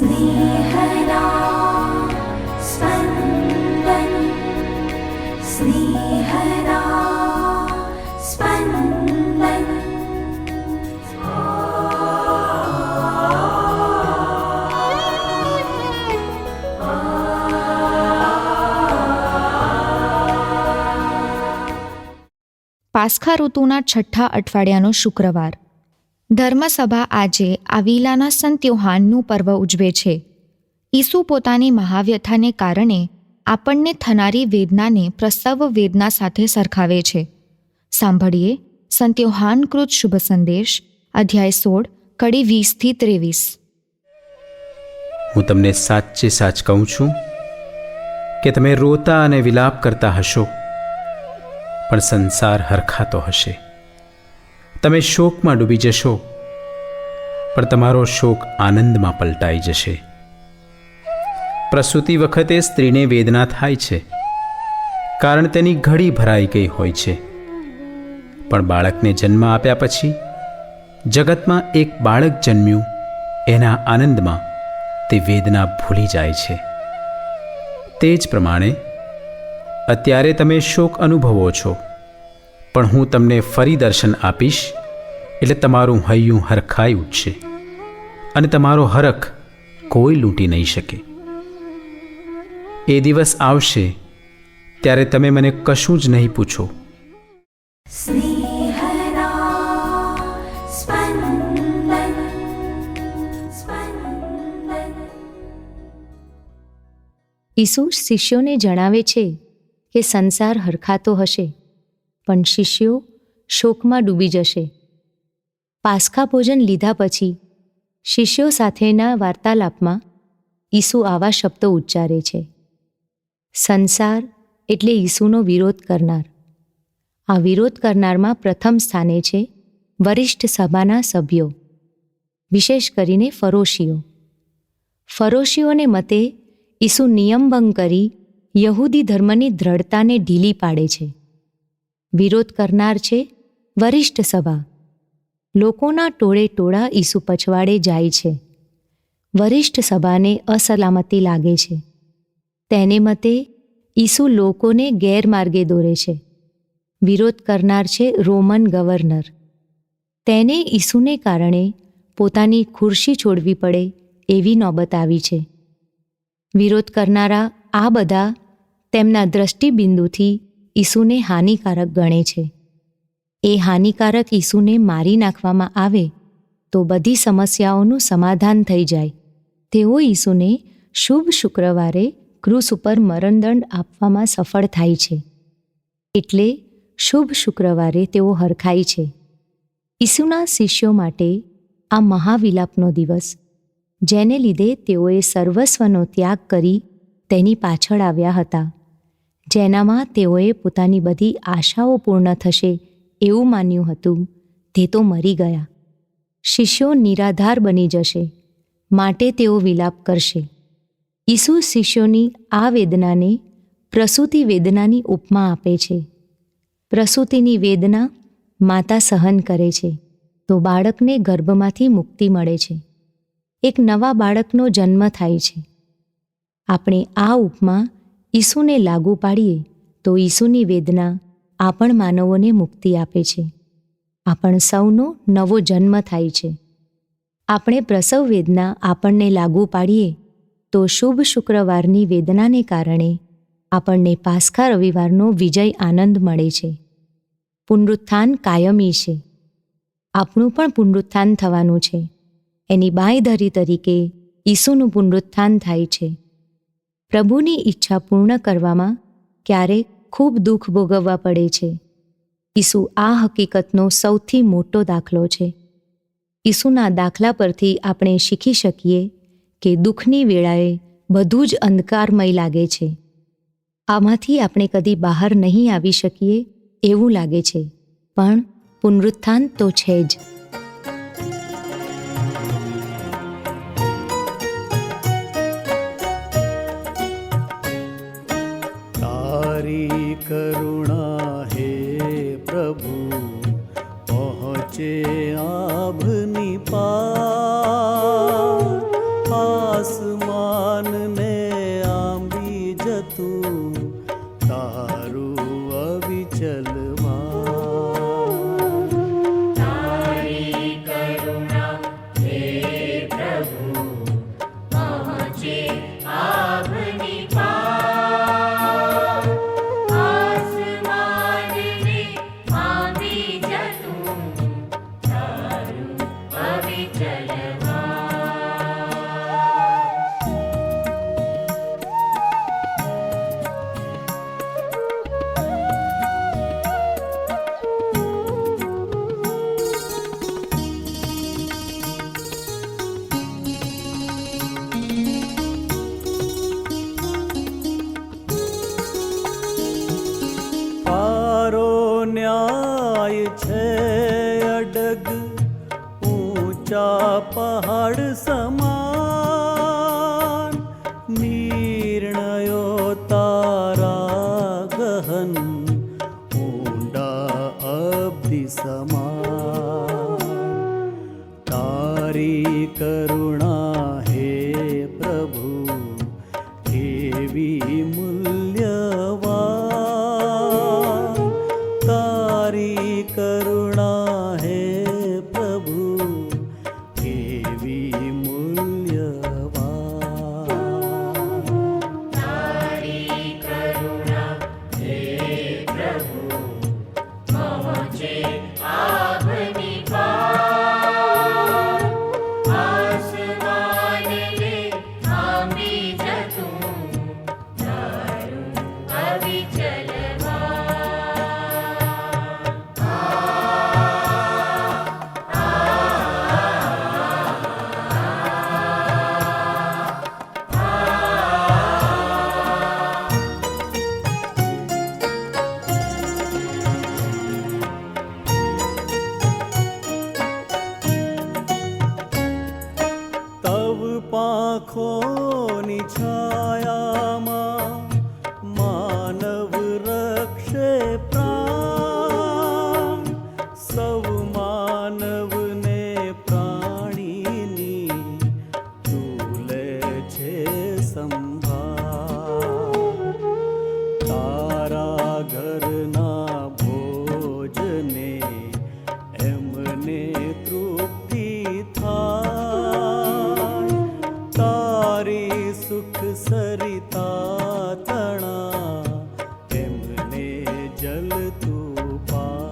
स्नेहदा स्पन्दन् स्नेहदा स्पन्दन् પાસખા ઋતુના છઠ્ઠા અઠવાડિયાનો શુક્રવાર ધર્મસભા આજે આ વિલાના સંત યોહાનનું પર્વ ઉજવે છે. ઈસુ પોતાની મહાવ્યથાને કારણે આપણને થનારી વેદનાને પ્રસવ વેદના સાથે સરખાવે છે. સાંભળીએ સંત યોહાન કૃત શુભ સંદેશ, અધ્યાય સોળ, કડી વીસથી ત્રેવીસ. હું તમને સાચે સાચ કહું છું કે તમે રોતા અને વિલાપ કરતા હશો, પણ સંસાર હરખાતો હશે. તમે શોકમાં ડૂબી જશો, પણ તમારો શોક આનંદમાં પલટાઈ જશે. પ્રસૂતિ વખતે સ્ત્રીને વેદના થાય છે, કારણ તેની ઘડી ભરાઈ ગઈ હોય છે. પણ બાળકને જન્મ આપ્યા પછી, જગતમાં એક બાળક જન્મ્યું, એના આનંદમાં તે વેદના ભૂલી જાય છે. તે જ પ્રમાણે, અત્યારે તમે શોક અનુભવો છો. પણ હું તમને ફરી દર્શન આપીશ એટલે તમારું હૈયું હરખાઈ ઉઠશે અને તમારો હરખ કોઈ લૂંટી નહીં શકે. એ દિવસ આવશે ત્યારે તમે મને કશું જ નહીં પૂછો. ઈસુ શિષ્યોને જણાવે છે કે સંસાર હરખાતો હશે. પણ શિષ્યો શોકમાં ડૂબી જશે. પાસખા ભોજન લીધા પછી શિષ્યો સાથેના વાર્તાલાપમાં ઈસુ આવા શબ્દો ઉચ્ચારે છે. સંસાર એટલે ઈસુનો વિરોધ કરનાર. આ વિરોધ કરનારમાં પ્રથમ સ્થાને છે વરિષ્ઠ સભાના સભ્યો, વિશેષ કરીને ફરોશીઓ. ફરોશીઓને મતે ઈસુ નિયમભંગ કરી યહૂદી ધર્મની દ્રઢતાને ઢીલી પાડે છે. વિરોધ કરનાર છે વરિષ્ઠ સભા. લોકોના ટોળે ટોળા ઈસુ પછવાડે જાય છે. વરિષ્ઠ સભાને અસલામતી લાગે છે. તેને મતે ઈસુ લોકોને ગેરમાર્ગે દોરે છે. વિરોધ કરનાર છે રોમન ગવર્નર. તેને ઈસુને કારણે પોતાની ખુરશી છોડવી પડે એવી નોબત આવી છે. વિરોધ કરનારા આ બધા તેમના દ્રષ્ટિબિંદુથી ઈસુને હાનિકારક ગણે છે. એ હાનિકારક ઈસુને મારી નાખવામાં આવે, તો બધી સમસ્યાઓનું સમાધાન થઈ જાય. તેઓ ઈસુને શુભ શુક્રવારે ક્રૂસ ઉપર મરણદંડ આપવામાં સફળ થાય છે. એટલે શુભ શુક્રવારે તેઓ હરખાય છે. ઈસુના શિષ્યો માટે આ મહાવિલાપનો દિવસ, જેને લીધે તેઓએ સર્વસ્વનો ત્યાગ કરી તેની પાછળ આવ્યા હતા. જેનામાં તેઓએ પોતાની બધી આશાઓ પૂર્ણ થશે એવું માન્યું હતું. તે તો મરી ગયા. શિષ્યો નિરાધાર બની જશે. માટે તેઓ વિલાપ કરશે. ઈસુ શિષ્યોની આ વેદનાને પ્રસૂતિ વેદનાની ઉપમા આપે છે. પ્રસૂતિની વેદના માતા સહન કરે છે. તો બાળકને ગર્ભમાંથી મુક્તિ મળે છે. એક નવા બાળકનો જન્મ થાય છે. આપણે આ ઉપમા ઈસુને લાગુ પાડીએ તો ઈસુની વેદના આપણ માનવોને મુક્તિ આપે છે. આપણ સૌનો નવો જન્મ થાય છે. આપણે પ્રસવ વેદના આપણને લાગુ પાડીએ તો શુભ શુક્રવારની વેદનાને કારણે આપણને પાસ્ખા રવિવારનો વિજય આનંદ મળે છે. પુનરુત્થાન કાયમી છે. આપણું પણ પુનરુત્થાન થવાનું છે. એની બાંયધરી તરીકે ઈસુનું પુનરુત્થાન થાય છે. પ્રભુની ઈચ્છા પૂર્ણ કરવામાં ક્યારેક ખૂબ દુઃખ ભોગવવા પડે છે. ઈસુ આ હકીકતનો સૌથી મોટો દાખલો છે. ઈસુના દાખલા પરથી આપણે શીખી શકીએ કે દુઃખની વેળાએ બધું જ અંધકારમય લાગે છે. આમાંથી આપણે કદી બહાર નહીં આવી શકીએ એવું લાગે છે. પણ પુનરુત્થાન તો છે જ. કરુણા હે પ્રભુ પહોંચે આભની આ ન્યાય છે અડગ ઊંચા પહાડ સમાન નિર્ણયો તારા ગહન ઊંડા અબ્ધિ સમાન તારી કરુણા তখনই ছ સુખ સરિતા તણા તેમને જલ તું પહોંચે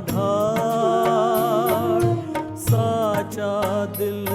ઢાળ સાચા દિલ